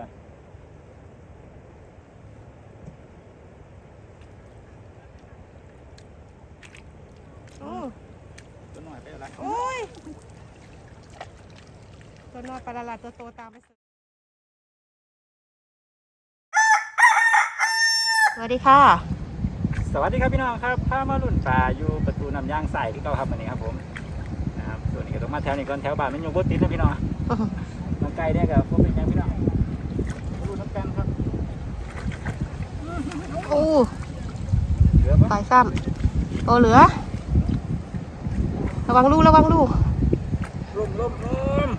ได้โอ้ตัวหน่อยไปอะไรโอ้ยตัวน้อยปลาละลาตัวโตตามไปสุดสวัสดีค่ะ สวัสดีครับพี่น้องครับพามาลุ่นปลาอยู่ประตูน้ำยางใส่ที่เก่าครับวันนี้ครับผมนะครับส่วนนี้ก็ต้องมาแถวนี้ก่อนแถวบ้านมันอยู่บนติดนะพี่น้องมาไกลเนี่ยกับพวกเป็นหยังพี่น้องมาลุ่นน้ำกันครับ โอ้เหลือปปะลายซ้ำโอ้เหลือ ระวังลูกระวังลูกร่มร่มร่ม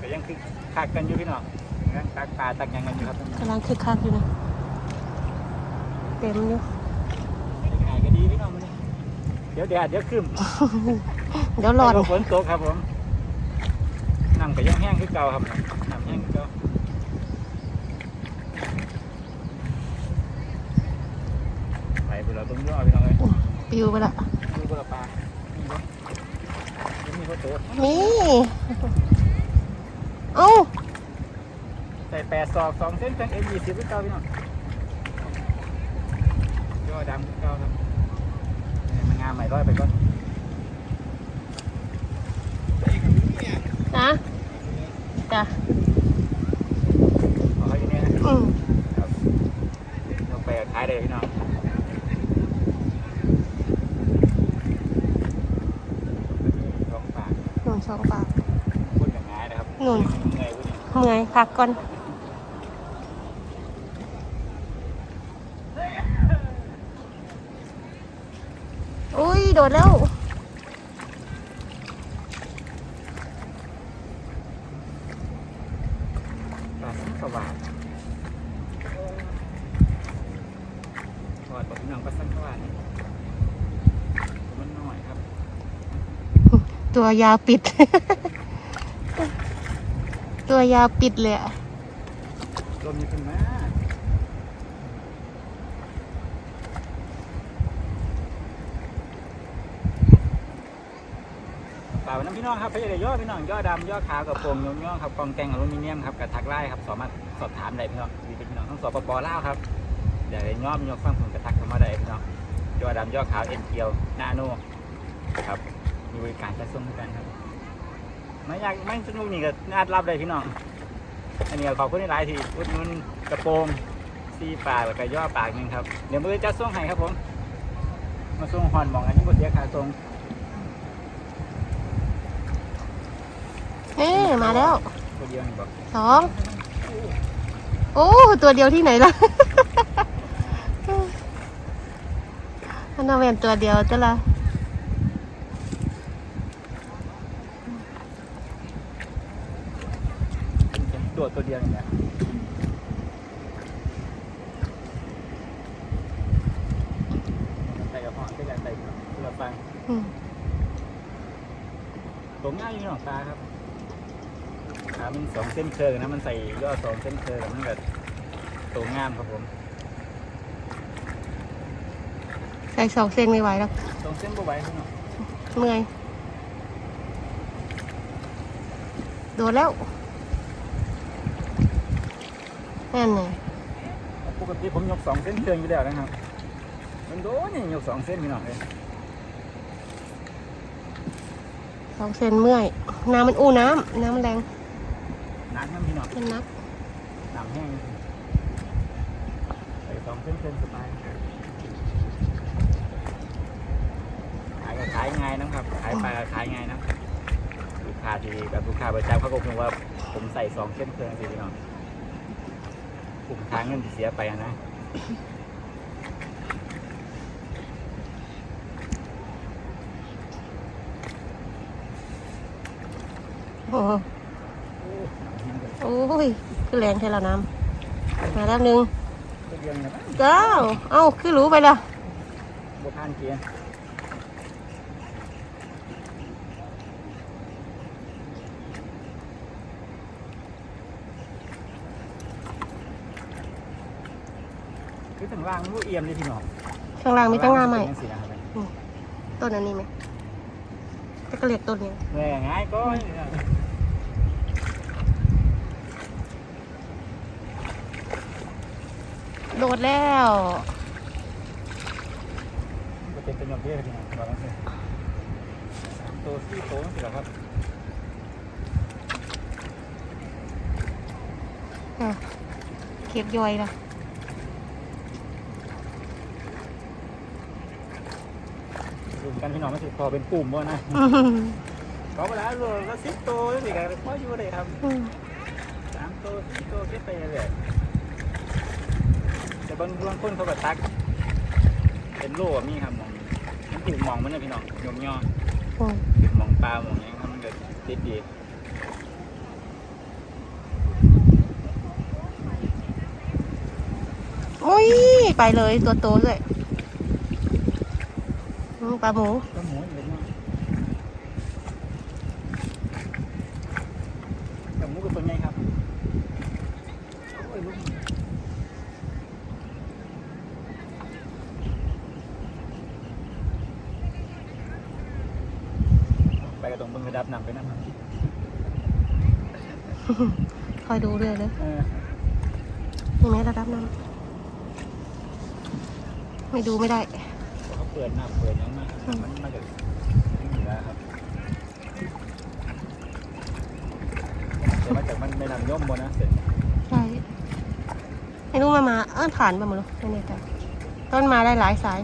ก็ยังคือคักกันอยู่พี่น้องยังตักปลาตักหยังกันอยู่ครับกำลังคึกคักอยู่นะเต็มอยู่ยังไงก็ดีพี่น้องมื้อนี้เดี๋ยวแดดเดี๋ยวขึ้นเดี๋ยวหลอนให้ฝนตกครับผมน้ำก็ยังแห้งคือเก่าครับน้ำแห้งคือเก่า ไปเวลาต้องย่อพี่น้องเลยปิวไปละดูกระปลานี่มีคนโตนี่เอ้าใส่แปดศอกสองเส้นจังเอ็นยี่สิบคือเก่าพี่น้องย่อดำคือเก่าครับให้มันงามใหม่ร้อยไปก่อนนะจ้ะ เอาเขาอยู่เนี่ยนะ อืม ครับเราไปขายเลยพี่น้องสองปาก หนุนสองปาก พูดอย่างง่ายนะครับ หนุน เหนื่อยพูดอย่าง เมื่อย พักก่อน อุ้ย โดดแล้วปลาสังสว่างทอดบอกพี่น้องปลาสังสว่างนี่มันน้อยครับ ตัวยาวปิดตัว ยาวปิดเลยอะลมมีขึ้นมาฝากไว้น้ำพี่น้องครับพยายามย่อพี่น้องย่อดำย่อขาวกับโปรงย่อครับกองแกงอลูมิเนียมครับกับทักไล่ครับสามารถสอบถามได้พี่น้องมีเป็นพี่น้องทั้งสปปลาวครับเดี๋ยวย่อมยกฟังผมกระทักเข้ามาได้พี่น้องย่อดำย่อขาวเอ็นเทียวนาโนครับมีบริการจัดส่งเหมือนกันครับ ไม่อยากไม่สนุกนี่ก็งานรับเลยพี่น้อง อันนี้ก็ขอบคุณที่หลายที่อุดหนุนกระโปรงซีปากแล้วก็ย่อปากหนึงครับ เดี๋ยวมือจะส่งให้ครับผม มาส่งหอนหมองอันนี้บ่เสียค่าส่งเฮ้มาแล้วตัวเดียวนี่บอกสองโอ้ตัวเดียวที่ไหนล่ะอันนั้นเป็นตัวเดียวจ้ะล่ะ ตัวตัวเดียวนี่แหละใส่กระเพาะใส่กันใส่เกลือฟังอืมตัวง่ายอยู่หนองปลาครับขามันสองเส้นเชิงนะ มันใส่ย่อสองเส้นเชิงมันแบบตัวงามครับผมใส่สองเส้นไม่ไหวแล้วสองเส้นบ่ไหวพี่น้องเมื่อย โดดแล้ว นั่นไงปกติผมยกสองเส้นเชิงอยู่แล้วนะครับ มันโดนนี่ยกสองเส้นพี่น้องเลยสองเส้นเมื่อย น้ำมันอู้น้ำน้ำมันแรงน้ำน้ำพี่น้องมันนักน้ำแห้งใส่สองเส้นเส้นสบายขายก็ขายง่ายนะครับขายปลาก็ขายง่ายนะลูกค้าที่แบบลูกค้าประจำเขาก็คงว่าผมใส่สองเส้นเชิงสิพี่น้อง คุ้มค่าเงินที่เสียไปอะนะโอ้โหโอ้น้ำแห้งเลยโอ้ยคือแรงใช่แล้วน้ำมาแล้วหนึ่งตัวเดียวนี่นะเก้าเอ้าคือรู้ไปละบวพานเกียร์ คือถึงล่างมูเอี่ยมเลยพี่น้องข้างล่างมีตั้งงาใหม่เป็นจังสินะครับต้นอันนี้ไหมจะกระเลียกต้นเนี่ยแม่ง่ายก็โดดแล้วจะเป็นเป็นยอดเบี้ยที่ไหนบอกแล้วสิตัวซี่โตสิหรอครับอะเก็บย่อยละ กันพี่น้องมันสิพอเป็นปุ่มบ่นะอื้อหือก็เวลาโหลดก็สิบโตสิกันพออยู่เลยครับอืมสามโตสี่โตเก็บไปเลยแต่บางบางคนเขาก็ตัก เป็นโล่มีครับมองมันถูกมองมันนะพี่น้องยมย่ออืมมองปลามองอย่างนั้นมันก็ติดดีอุ้ย ไปเลยตัวโตด้วยอืม ปลาหมูก็หมูอยู่เนาะแต่หมูกับตัวไงครับโอ้ยลูกไปกระตรงเบึงกระดับนำไปนะครับคอยดูเรื่อยเลยเออนี่ไหมระดับน้ำไม่ดูไม่ได้ เขาเปิดหน้าเปิดยังมากมันมาจากที่เหนือครับแต่มา ร่มบนนะเสร็จใช่ไอ้นู้มามาเอ้นผ่านมาหมดเลยไม่แน่ใจต้นมาได้หลายสาย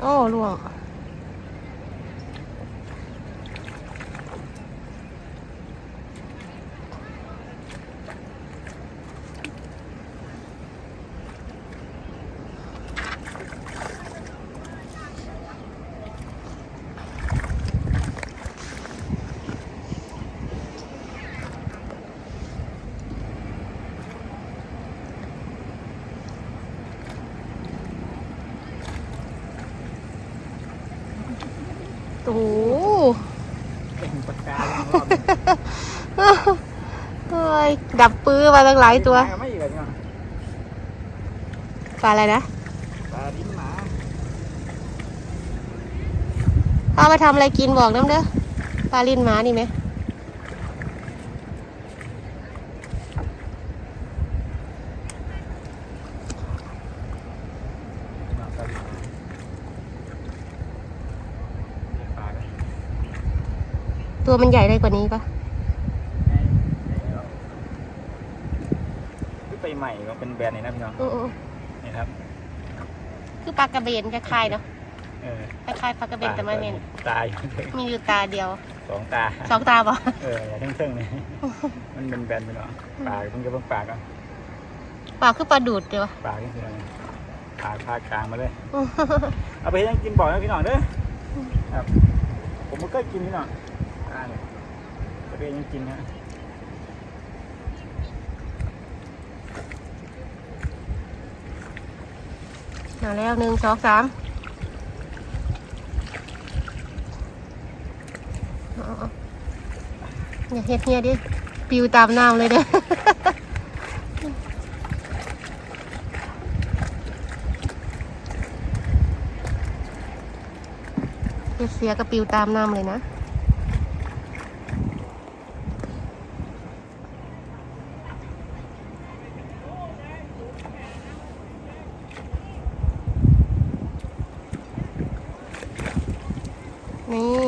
โอ้ล่วง โอ้โห เป็นปากกาลรอบ เฮ้ยดับปื้อมาตั้งหลายตัว ไม่อีกเลยเนี่ยปลาอะไรนะปลาดิ้นหมาเอามาทำอะไรกินบอกน้ำเด้อปลาลิ้นหมานี่ไหมปลาดิ้นหมาเรียกปลากันตัวมันใหญ่ได้กว่านี้ปะ ที่ไป ใหม่ก็เป็นแบรนด์นี่นะพี่น้องเออเออนี่ครับ คือปลากระเบนคล้ายๆเนาะเออคล้ายๆปลากระเบนแต่ไม่เน้นตายมีอยู่ตาเดียวสองตาสองตาปะเอออย่าเท่งๆเลยมันเป็นแบรนด์พี่น้องปลาเพิ่งจะเพิ่งปลาก็ปลาคือปลาดูดเดียวปลาที่คืออะไรปลาพากลางมาเลย เอาไปให้ยังกินบ่อยนะพี่น้องเด้อครับ ผมไม่เคยกินพี่น้องอ่าเนี่ยประเภทยังกินฮะ มาแล้วหนึ่งสองสามเอาเอาอย่าเฮ็ดเฮียดิ ปิวตามน้ำเลยเด้อเฮ็ดเสียกับปิวตามน้ำเลยนะ นี่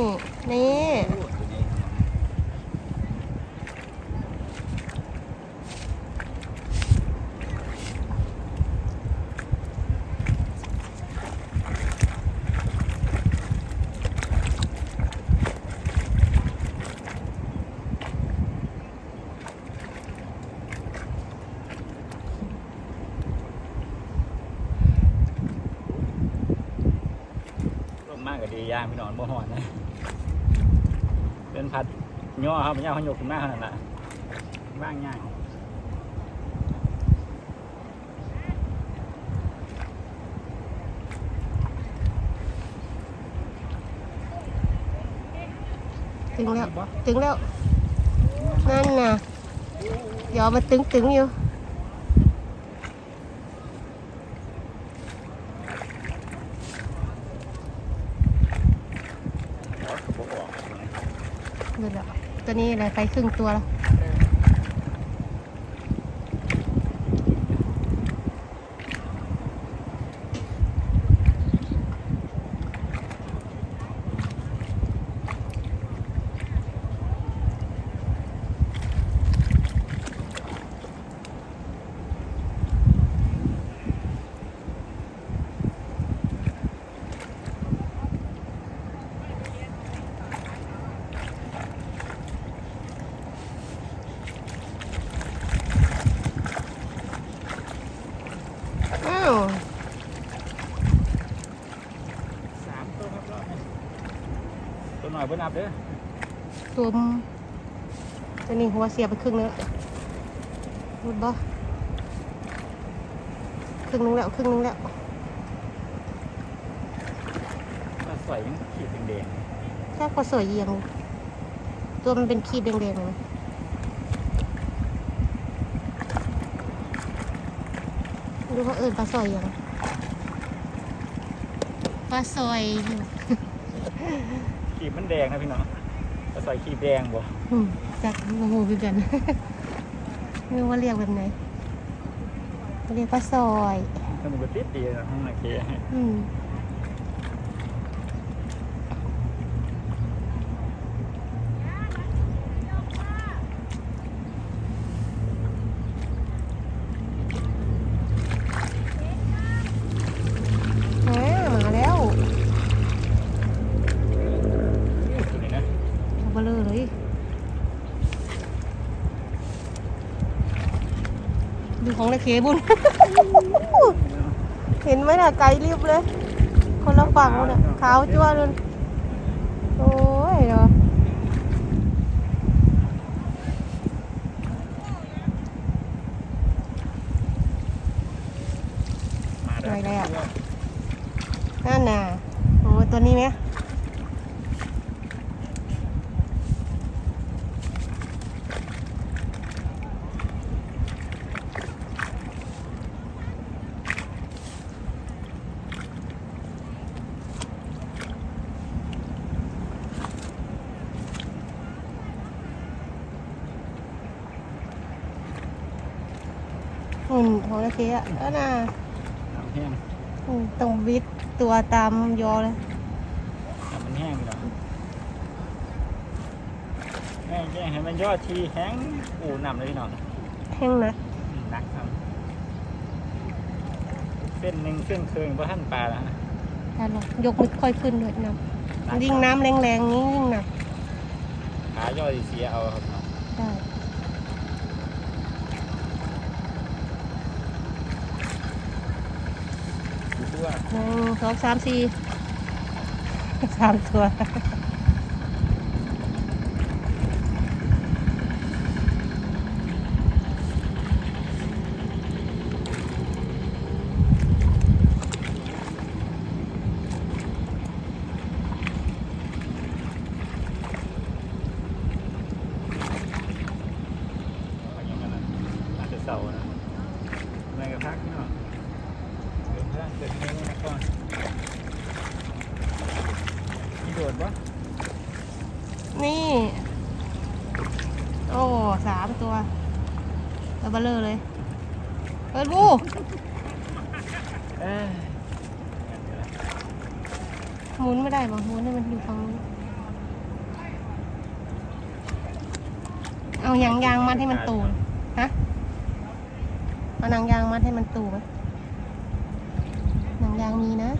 นี่ ลมมากก็ดีย่างพี่น้องบ่หอนนะเป็นผัด ย่อครับย่าเขาโยกขึ้นมาขนาดนั้นบ้างย่างถึงแล้ว ถึงแล้ว นั่นน่ะเดี๋ยวมันตึงๆอยู่ ดูแล้วตัว นี้เลยไปครึ่งตัวแล้ว สามตัวครับรอบนี้ ตัวหน่อยเพิ่นนับเด้อตัวมตัวนี้หัวเสียไปครึ่งนึงรุดบ่ครึ่งนึงแล้วครึ่งนึงแล้วมาสวยยังขีดแดงแค่พอสวยเอียง ตัวมันเป็นขีดแดงๆเลยดูเขาเอิญปลาสอยยังปลาสอยๆ ขีดมันแดงนะพี่น้องมาสวยขีดแดงบ่อืมจากโอ้โหคือกันไม่รู้ว่าเรียกแบบไหนเรียกปลาซอยมันก็ติดดีนะข้างในเคให้อืม เคบุญ เห็นไหมน่ะไกลรีบเลย คนละฝั่งเลยน่ยขาวจ้วเลยโอ้ยเนาะ มาได้ ไปแล้ว นั่นน่ะโอ้ตัวนี้ไหม หุ่นของนา เคอะแล้วน่ะน้ำแห้งอืมต้องวิดตัวตามยอเลยน้ำมันแห้งพี่น้องแห้งแห้งให้มันยอดทีแห้งอูน้ำเลยพี่น้องแห้งนะอืมนักครับเส้นหนึ่งเส้นเคืองเพราะท่านปลาแล้วนะถ้าเรายกมือค่อยขึ้นด้วยน้นักำยิ่งน้ำแรงๆนี้ยิ่งหนักขายอดเสียเอาครับพี่น้องใช่ดูตัว หนึ่งสองสามสี่สามตัว เอาอย่างนั้นนะน่าจะเสานะไม่กระพักพี่น้องเดินทางเดินเมนูนะก่อนมีโดดปะ นี่ โอ้สามตัวตัวเบลเลอร์เลยเปิดบูเอ้ยหมุนไม่ได้บอกหมุนให้มันอยู่ฝั่งนู้นเอายางยางมัดให้มันตูนฮะเอาหนังยางมัดให้มันตูนหนังยางมีนะ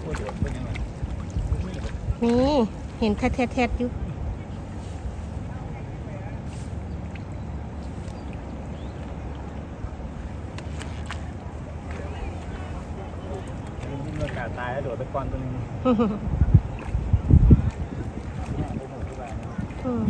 โคตรโดดเป็นยังไง มีเห็นแทดแทดแทดอยู่มีโอกาสตายแล้วโดดไปก่อนตัวนึงเนี่ยไปหมดที่บ้านอืม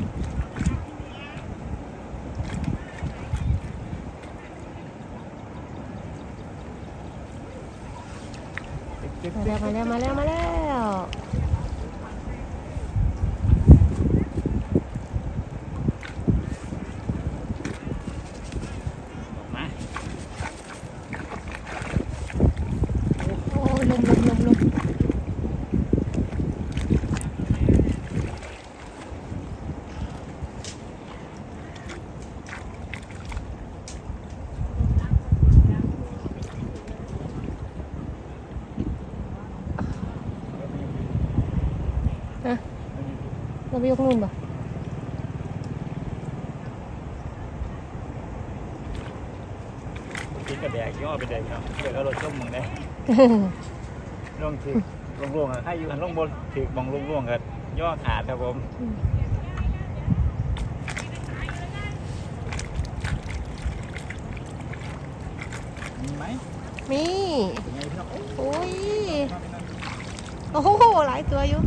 มาแล้วมาแล้วมาแล้วมาแล้ว มา โอ้ยลมลมลมลม เราไปยกนู่นป่ะคิดกระแดกย่อไปเลยเนาะเดี๋ยวก็รถช่วงมึงได้ลงถึกลงลงอะถ้าอยู่หันลงบนถึกมองลงลงกันย่อขาดครับผมมีไหมมีเป็นไงพี่น้องเอ้ยโอ้ยมาเป็นนั่นโอ้โหหลายตัวอยู่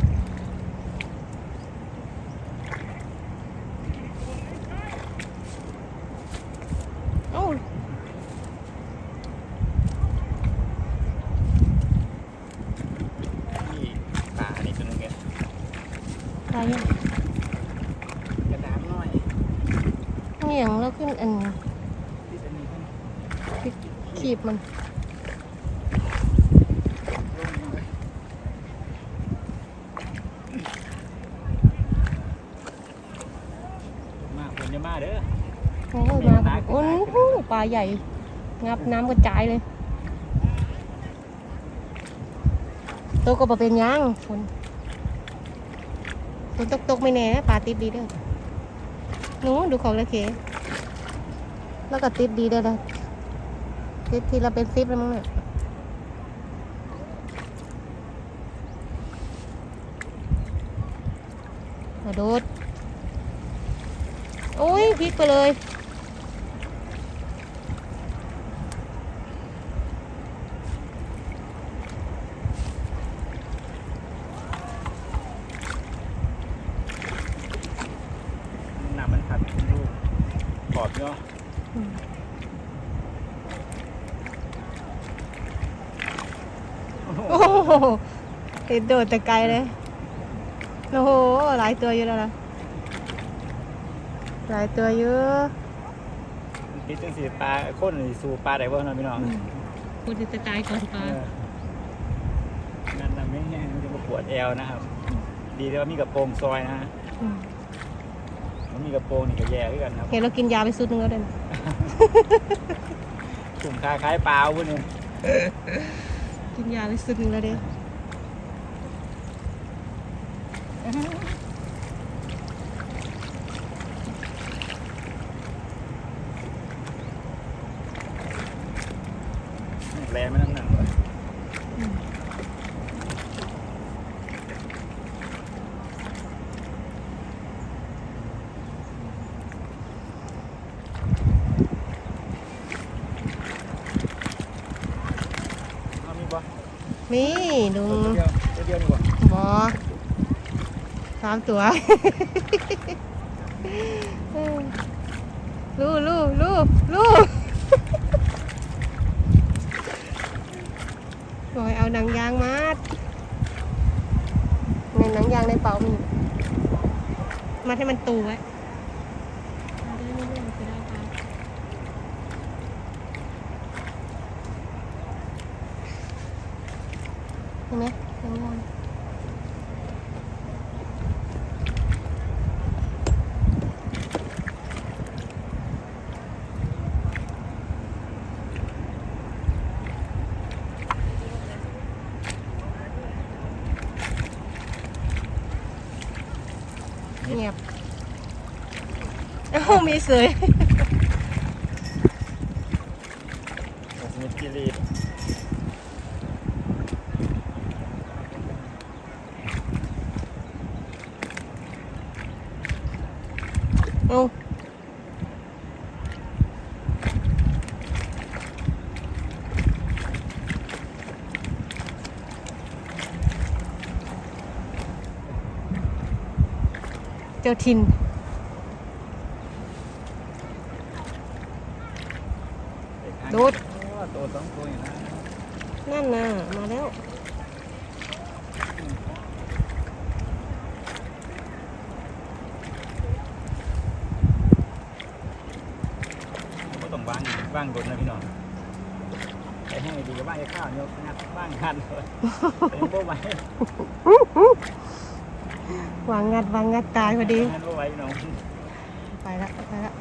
โอ้ ที่ป่านี่เป็นยังไง ตายยัง กระดามน้อย นี่อย่างเรา ขึ้นอันที่เป็นนี่เพิ่นขีบมันลงยังไงมาคนจะมาเด้อโอ้ยมาโอ้โหปลาใหญ่ งับน้ำกระจายเลย ตัวก็บ่เป็นหยังฝนฝนตกตกๆไม่แน่นะปลาติดดีเด้อหนูดูของละเค แล้วก็ติดดีเด้อละติดทีละเป็นซิปแล้วมั้งเนี่ยกระโดดโอ้ยพลิกไปเลย หนามันขัดลูกขอบเนาะ โอ้โหโอ้โหติดโดดแต่ไกลเลย โอ้โห หลายตัวอยู่แล้วนะหลายตัวอยู่คิดจังสีปลาข้นสิสู่ปลาได้บ่เนาะพี่น้องคุณจะตายก่อนปลาเออนั่นน่ะไม่แห้งมันจะมาปวดแอวนะครับ ดีแต่ว่ามีกระโปรงซอยนะฮะมันมีกระโปรงนี่ก็แย่ด้วยกันครับเห็นเรากินยาไปสุดนึงแล้วเดิน กลุ่มคาคล้ายปลาวุ้นเนี่ยกินยาเลยซึ่งแล้วเด้ แรงไม่น้ำหนักเลย เอามีบ่ มีดู ตัวเดียวตัวเดียวนี่บ่ บอ สามตัว ลูลูลูลูบอยเอาหนังยางมัดในหนังยางในเป๋ามีมัดให้มันตูไว้เอาได้เรื่อยๆไปได้ค่ะเห็นไหมหนังยาง เงียบเอ้า มีเสยโอ้สมิธกิรีดเอาเจ้าทิน โดด โอ้โดดสองตัวอยู่นะ นั่นน่ะ มาแล้ว ก็ต้อง บ้างบ้างโดดนะพี่น้องไปให้ดีกับบ้างไอ้ข้าวยกงัดบ้างงัดเลยแต่ยังโบ้ไหววางงัดวางงัดตายพอดีงัดโบ้ไหวพี่น้องไปละไปละ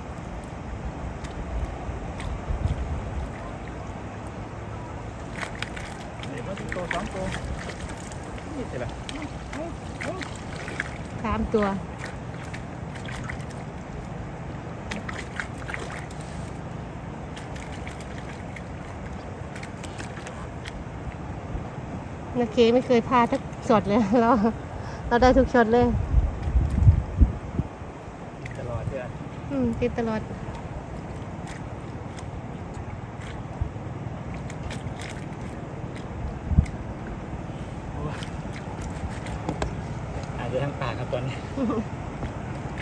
เดี๋ยวก็ถึงตัวสองตัวนี่สิล่ะสามตัว นาเคไม่เคยพลาดทุกช็อตเลยเราเราได้ทุกช็อตเลยตลอดเดือนอืมติดตลอดอาจจะทั้งปากครับตอนนี้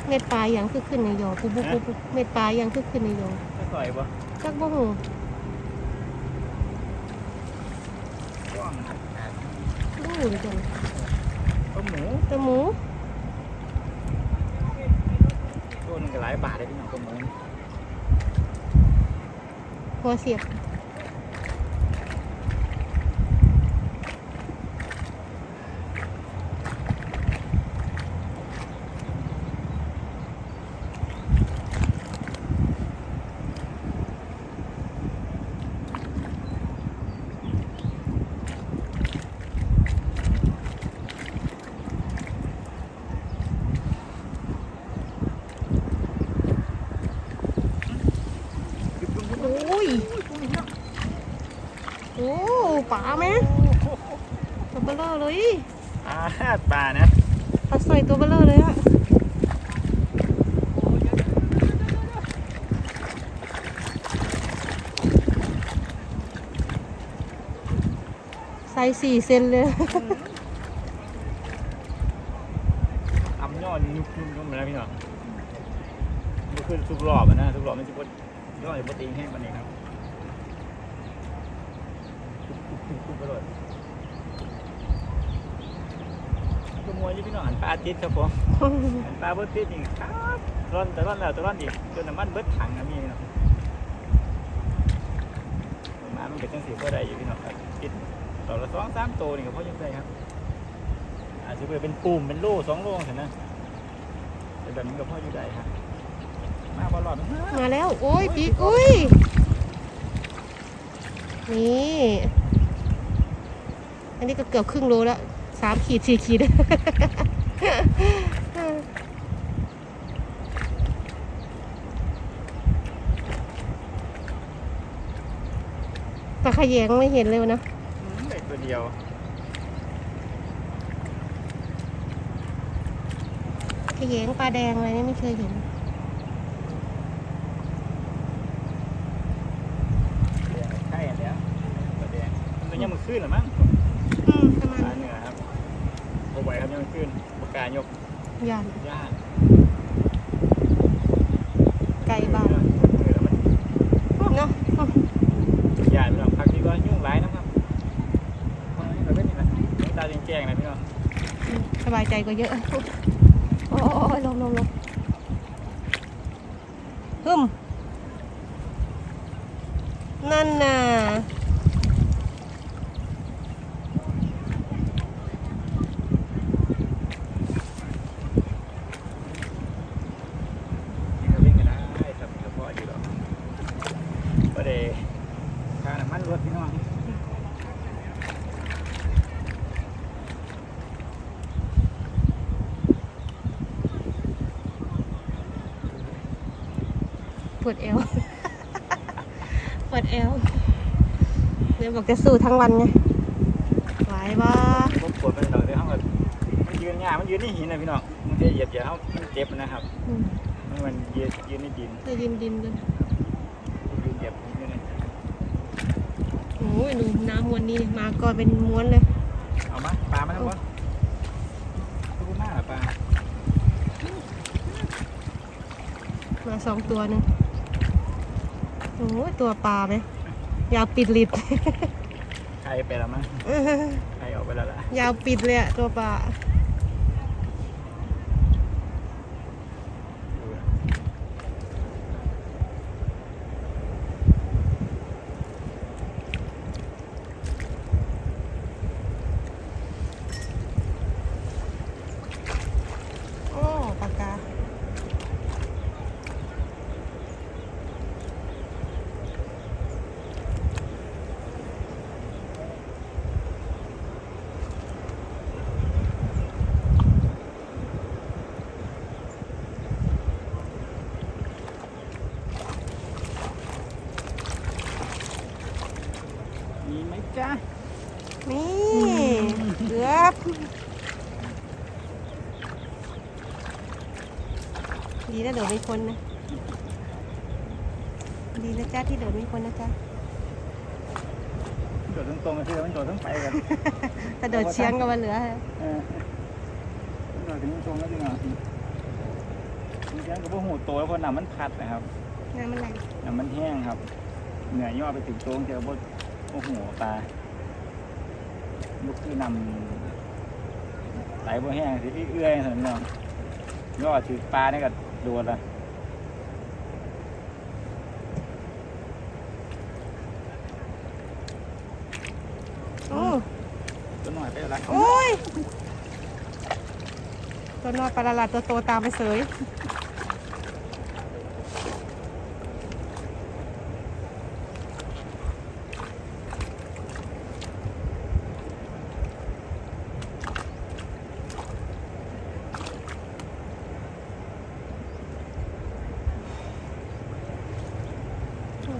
เม็ดปลาอย่างคือขึ้นในโยปุ๊บปุ๊บปุ๊บปุ๊บเม็ดปลาอย่างคือขึ้นในโยจะปล่อยบ่จักบ่หู กล้องอะ บ่หูเลยจังต้มหมูแต่หมูตัวนึงก็หลายบาทเลยพี่น้องต้มหมูหัวเสียบ โอ้ย โอ้ปลาไหมตัวเบลเลอร์เลยอ่าปลานะปลาใส่ตัวเบลเลอร์เลยอะไซส์สี่เซนเลยอำยอดยุบยุบยุบมาแล้วพี่น้องมันคือทุกรอบอะนะทุกรอบมันจะบดยอดจะบดเองแห้งมันเองครับ ทุบๆๆๆไปเลยตัวมวยอยู่พี่น้องหันปลาติดครับผมหันปลาเบิดติดอีกครับร่อนแต่ร่อนแล้วแต่ร่อนอีกจนน้ำมันเบิดถังนะมีพี่น้องประมาณมันเป็นจังสีก็ได้อยู่พี่น้องครับติดต่อละสองสามตัวนี่ก็พอยังได้ครับอาจจะเป็นปุ่มเป็นโล่สองโล่เห็นนะแต่แบบนี้ก็พออยู่ได้ครับมาบอลลอดมามาแล้ว โอ้ยปีกอุ้ยนี่ อันนี้ก็เกือบครึ่งโลแล้วสามขีดสี่ขีดตะขยงไม่เห็นเลยวะนะอืมได้ตัวเดียวขยงปลาแดงอะไรนี่ไม่เคยเห็นแดงใช่แล้วตัวแดงมันยังมันขึ้นหรือมั้งากกายกยานย่านไก่บ้านเออแล้วมันเนาะย่านพี่น้องพักที่ก็ยุ่งหลายนะครับคนนี้ก็เป็นนี่แหละดวงตาแจ้งๆนะพี่น้องอืมสบายใจก็เยอะ โอ้ยลงลงลงฮึมนั่นน่ะ นี่ก็วิ่งกันได้ครับเฉพาะอยู่หรอกก็ได้ค่าน้ำมันรถพี่น้อง ปวดเอวปวดเอวเดี๋ยวบอกจะสู้ทั้งวันไงไหวบ้าผมปวดเป็นดอกเดียวเขาแบบมันยืนยากมันยืนในหินนะพี่น้องมันจะเหยียบเหยียบเขามันเจ็บนะครับอืมมันมันยืนยืนในดินจะดินดินเลยยืนเหยียบยืนในโอ้ยดูน้ำมวนนี้มาก่อนเป็นม้วนเลยเอามาปลามาทั้งหมดขอบคุณมากอะปลามาสองตัวหนึ่ง โอ้ยตัวปลาไหมยาวปิดลิด ใครไปแล้วมั้งใครออกไปแล้วล่ะ ยาวปิดเลยอะตัวปลา มีไหมจ๊ะ นี่เกือบดีนะเดี๋ยวมีคนนะ ดีนะจ๊ะที่เดี๋ยวมีคนนะจ๊ะโดดตรงๆกันที่เราไม่โดดทั้งไปกันถ้าโดดเชียงก็มาเหลือเออโดดถึงตรงแล้วจริงเหรอมีแค่กับพวกหูโตแล้วเพราะน้ำมันพัดนะครับน้ำมันไหลน้ำมันแห้งครับ เหนื่อยย่อไปถึงโตรงเจอพวก โอ้โหปลาลูกคือนำไหลบ่แห้งสิเอื้อยๆเห็นเนาะย่อถือปลาเนี่ยก็โดดละโอ้ตัวหน่อยไปแล้วละโอ้ยตัวนอยปลาละลาดตัวโตตามไปเสย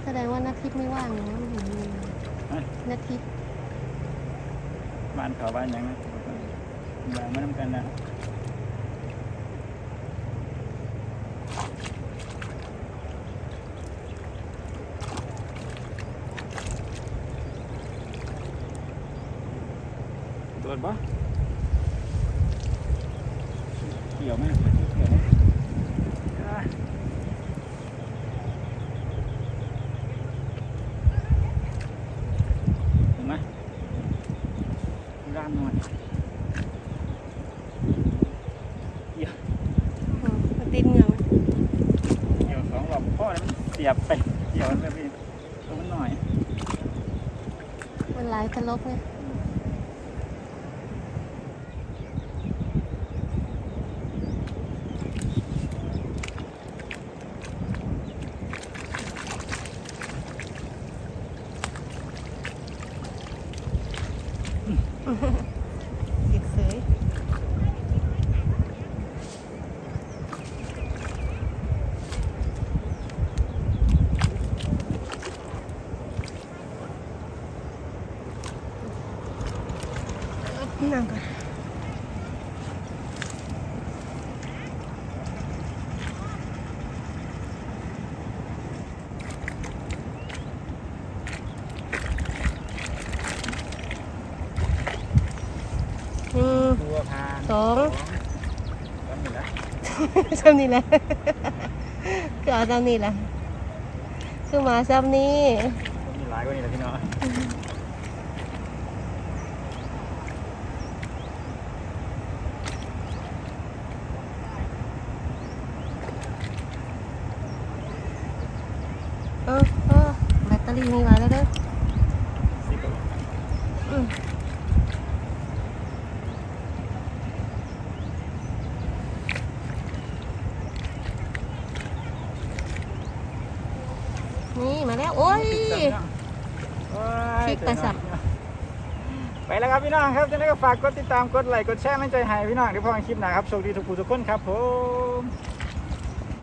แสดงว่านาทิพย์ไม่ว่างนะไม่เห็นมีนาทิพย์ บ้านเขาบ้านหยังนะบ้านไม่ทำกันนะโดดปะเกี่ยวไหมเกี่ยวไหมอะเห็นไหมร้านหน่อยเกี่ยว อ๋อมัน ติดเหงือกเกี่ยวสองรอบพ่อแล้วมันเสียบไปเกี่ยวมันไปพี่ตัวมันหน่อย มันหลายตลบไงเด็กเสยนั่งก่อนหนึ่ง ตัวพาน สองก็มีแล้วซ้ำนี่แหละก็เอาซ้ำนี่แหละคือมาซ้ำนี่มีหลายกว่านี้แหละพี่น้อง เออเออแบตเตอรี่มีไว้แล้วเด้อ สิบกว่า อืมนี่มาแล้ว โอ้ย พริกไปสับ ไปแล้วครับ พี่น้องครับจะได้ก็ฝากกดติดตามกดไลค์กดแชร์ให้ใจหายพี่น้องเดี๋ยวพอคลิปหนาครับโชคดีทุกผู้ทุกคนครับผม